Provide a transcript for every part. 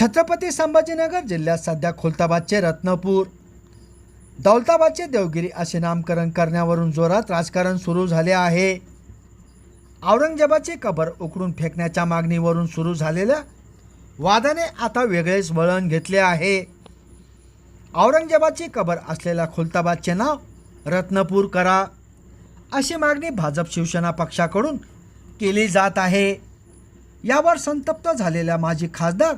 छत्रपती संभाजीनगर जिल्ह्यात सध्या खुलताबादचे रत्नपूर दौलताबादचे देवगिरी असे नामकरण करण्यावरून जोरात राजकारण सुरू झाले आहे. औरंगजेबाची कबर उकडून फेकण्याच्या मागणीवरून सुरू झालेल्या वादाने आता वेगळेच वळण घेतले आहे. औरंगजेबाची कबर असलेल्या खुलताबादचे नाव रत्नपूर करा अशी मागणी भाजप शिवसेना पक्षाकडून केली जात आहे. यावर संतप्त झालेल्या माजी खासदार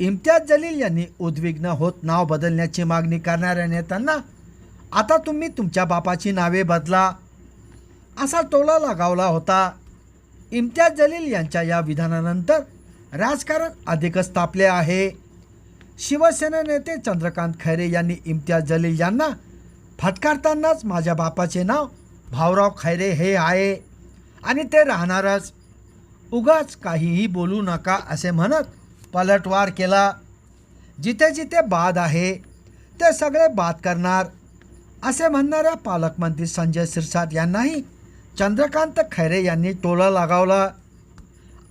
इम्तियाज जलील यांनी उद्विग्न होत नाव बदलण्याची मागणी करणाऱ्या नेत्यांना आता तुम्ही तुमच्या बापाची नावे बदला असा टोला लगावला होता. इम्तियाज जलील यांच्या या विधानानंतर राजकारण अधिकच तापले आहे. शिवसेना नेते चंद्रकांत खैरे यांनी इम्तियाज जलील यांना फटकारतानाच माझ्या बापाचे नाव भाऊराव खैरे हे आहे आणि ते राहणारच. उगाच काहीही बोलू नका असे म्हणत पलटवार केला. जिथे जिथे बाद आहे ते सगळे बाद करणार असे म्हणणाऱ्या पालकमंत्री संजय सिरसाट यांनाही चंद्रकांत खैरे यांनी टोला लगावला.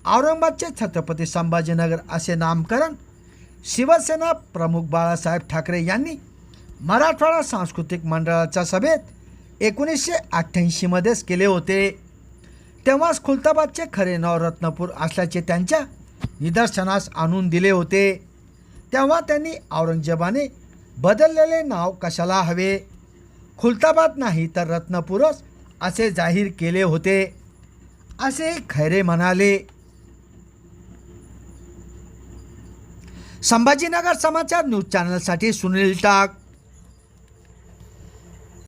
औरंगाबादचे छत्रपती संभाजीनगर असे नामकरण शिवसेना प्रमुख बाळासाहेब ठाकरे यांनी मराठवाडा सांस्कृतिक मंडळाच्या सभेत एकोणीसशे अठ्ठ्याऐंशीमध्येच केले होते. तेव्हाच खुलताबादचे खरे नाव रत्नपूर असल्याचे त्यांच्या निदर्शनास आणून दिले होते. तेव्हा त्यांनी औरंगजेबाने बदललेले नाव कशाला हवे? खुलताबाद नाही तर रत्नपुरस असे जाहीर केले होते. असे खैरे म्हणाले. संभाजीनगर समाचार न्यूज चॅनलसाठी सुनील टाक.